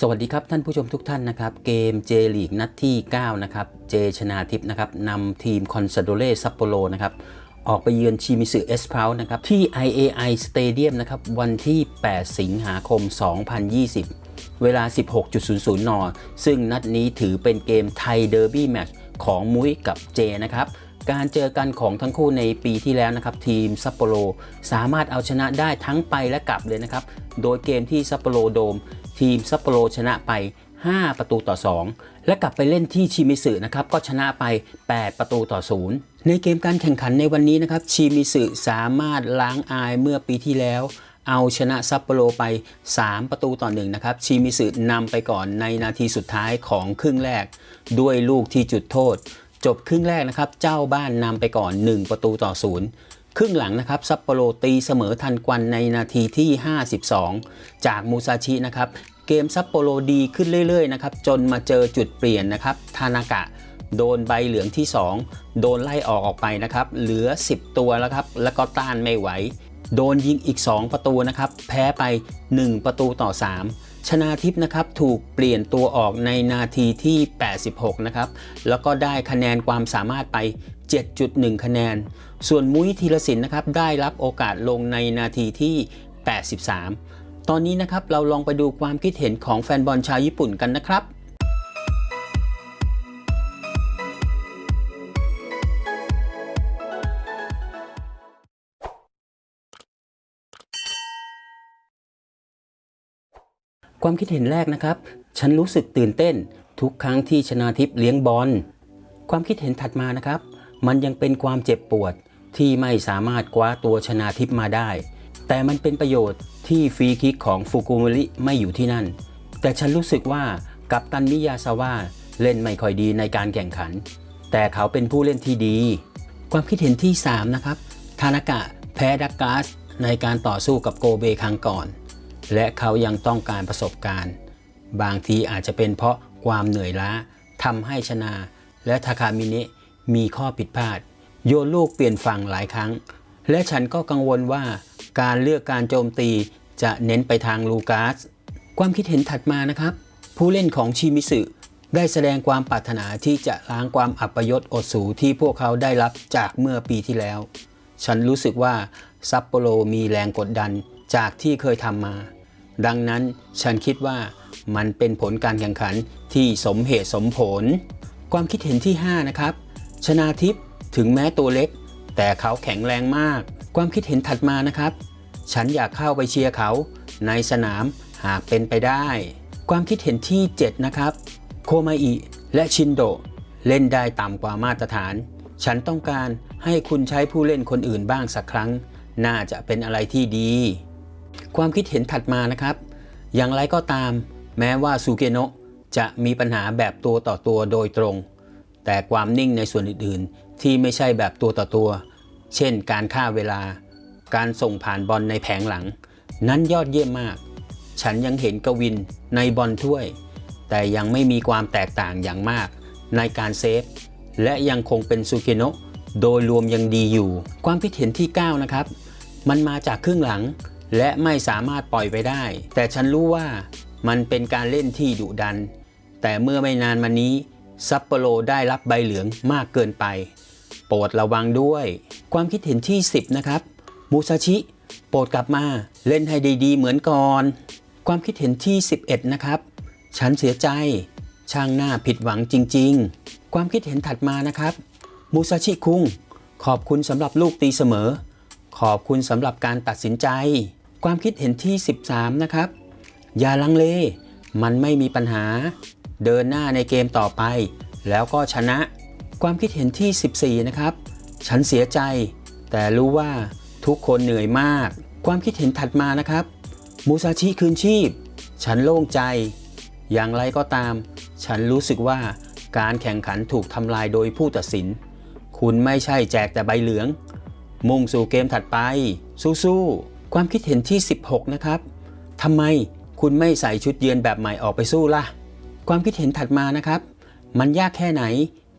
สวัสดีครับท่านผู้ชมทุกท่านนะครับ เกมเจลีกนัดที่ 9 นะครับ เจชนาทิพย์นะครับนำทีมคอนซาโดเล่ซัปโปโรนะครับ ออกไปเยือนชิมิสึเอสพาวนะครับ ที่ IAI Stadium นะครับ วันที่ 8 สิงหาคม 2020 เวลา 16.00 น ซึ่งนัดนี้ถือเป็นเกมไทยเดอร์บี้แมตช์ของมุ้ยกับเจนะครับการเจอกันของทั้งคู่ในปีที่แล้วนะครับ ทีมซัปโปโรสามารถเอาชนะได้ทั้งไปและกลับเลยนะครับ โดยเกมที่ซัปโปโรโดม ทีมซัปโปโรชนะไป 5 ประตูต่อ 2 และกลับไปเล่นที่ชิมิสึนะครับก็ชนะไป 8 ประตูต่อ 0 ในเกมการแข่งขันในวันนี้นะครับชิมิสึสามารถล้างอายเมื่อปีที่แล้ว เอาชนะซัปโปโรไป 3 ประตูต่อหนึ่งนะครับชิมิสึนำไปก่อนในนาทีสุดท้ายของครึ่งแรก ด้วยลูกที่จุดโทษ จบครึ่งแรกนะครับเจ้าบ้านนำไปก่อน 1 ประตูต่อศูนย์ ครึ่งหลังนะครับซัปโปโรตีเสมอทันกวันในนาทีที่ 52 จากมูซาชินะครับเกมซัปโปโรดีขึ้นเรื่อยๆนะครับจนมาเจอจุดเปลี่ยนนะครับทานากะโดนใบเหลืองที่ 2 โดนไล่ออกออกไปนะครับเหลือ 10 ตัวแล้วครับแล้วก็ต้านไม่ไหว โดนยิงอีก 2 ประตูนะครับแพ้ไป 1 ประตูต่อ 3 ชนาทิพย์นะครับถูกเปลี่ยนตัวออกในนาทีที่ 86 นะครับแล้วก็ได้คะแนนความสามารถไป 7.1 คะแนน ส่วนมุ้ยธีรศิลป์นะครับได้รับโอกาสลงในนาทีที่ 83 ตอนนี้นะครับเราลองไปดูความคิดเห็นของแฟนบอลชาวญี่ปุ่นกันนะครับความคิดเห็นแรกนะครับ ฉันรู้สึกตื่นเต้น ทุกครั้งที่ชนาทิพย์เลี้ยงบอล ความคิดเห็นถัดมานะครับ มันยังเป็นความเจ็บปวด ที่ไม่สามารถคว้าตัวชนาทิพมาได้ แต่มันเป็นประโยชน์ที่ฟรีคิกของฟุกุมิริไม่อยู่ที่นั่น แต่ฉันรู้สึกว่ากัปตันมิยาซาวะเล่นไม่ค่อยดีในการแข่งขัน แต่เขาเป็นผู้เล่นที่ดี ความคิดเห็นที่ 3 นะครับ ทานากะแพ้ดักกาสในการต่อสู้กับโกเบครั้งก่อน และเขายังต้องการประสบการณ์ บางทีอาจจะเป็นเพราะความเหนื่อยล้าทำให้ชนาและทาคามิเนะมีข้อผิดพลาด โยนลูกเปลี่ยนฝั่งหลายครั้ง และฉันก็กังวลว่าการเลือกการโจมตีจะเน้นไปทางลูกาส ความคิดเห็นถัดมานะครับ ผู้เล่นของชิมิสึได้แสดงความปรารถนาที่จะล้างความอัปยศอดสูที่พวกเขาได้รับจากเมื่อปีที่แล้ว ฉันรู้สึกว่าซัปโปโรมีแรงกดดันจากที่เคยทำมา ดังนั้นฉันคิดว่ามันเป็นผลการแข่งขันที่สมเหตุสมผล ความคิดเห็นที่ 5 นะครับ ชนาทิพย์ ถึงแม้ตัวเล็ก แต่เขาแข็งแรงมาก ความคิดเห็นถัดมานะครับ ฉันอยากเข้าไปเชียร์เขาในสนามหากเป็นไปได้ ความคิดเห็นที่ 7 นะครับ โคมาอิและชินโดเล่นได้ต่ำกว่ามาตรฐาน ฉันต้องการให้คุณใช้ผู้เล่นคนอื่นบ้างสักครั้ง น่าจะเป็นอะไรที่ดี ความคิดเห็นถัดมานะครับ อย่างไรก็ตาม แม้ว่าซูเกโนะจะมีปัญหาแบบตัวต่อตัวโดยตรง แต่ความนิ่งในส่วนอื่น ที่ไม่ใช่แบบตัวต่อตัว เช่นการฆ่าเวลา การส่งผ่านบอลในแผงหลัง นั้นยอดเยี่ยมมาก ฉันยังเห็นกวินในบอลถ้วย แต่ยังไม่มีความแตกต่างอย่างมากในการเซฟ และยังคงเป็นซูเกโนะโดยรวมยังดีอยู่ ความคิดเห็นที่ 9 นะครับ มันมาจากครึ่งหลัง และไม่สามารถปล่อยไปได้ แต่ฉันรู้ว่ามันเป็นการเล่นที่ดุดัน แต่เมื่อไม่นานมานี้ ซัปโปโรได้รับใบเหลืองมากเกินไป โปรดระวังด้วย ความคิดเห็นที่ 10 นะครับ มูซาชิ โปรดกลับมา เล่นให้ดีๆ เหมือนก่อน ความคิดเห็นที่ 11 นะครับ ฉันเสียใจ ช่างหน้าผิดหวังจริง ๆ ความคิดเห็นถัดมานะครับ มูซาชิคุง ขอบคุณสำหรับลูกตีเสมอ ขอบคุณสำหรับการตัดสินใจ ความคิดเห็นที่ 13 นะครับ อย่าลังเล มันไม่มีปัญหา เดินหน้าในเกมต่อไป แล้วก็ชนะความคิดเห็นที่ 14 นะครับ ฉันเสียใจ แต่รู้ว่าทุกคนเหนื่อยมาก ความคิดเห็นถัดมานะครับมูซาชิคืนชีพ ฉันโล่งใจ อย่างไรก็ตาม ฉันรู้สึกว่าการแข่งขันถูกทำลายโดยผู้ตัดสิน คุณไม่ใช่แจกแต่ใบเหลือง มุ่งสู่เกมถัดไป สู้ๆความคิดเห็นที่ 16 นะครับทำไมคุณไม่ใส่ชุดเยือนแบบใหม่ออกไปสู้ล่ะ ความคิดเห็นถัดมานะครับ มันยากแค่ไหน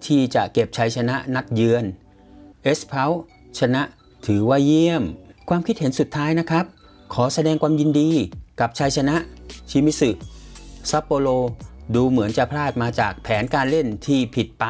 ที่จะเก็บชัยชนะนัดเยือนเอสเพาชนะถือว่าเยี่ยม ความคิดเห็นสุดท้ายนะครับ ขอแสดงความยินดีกับชัยชนะชิมิสึซัปโปโรดูเหมือนจะพลาดมาจากแผนการเล่นที่ผิดไป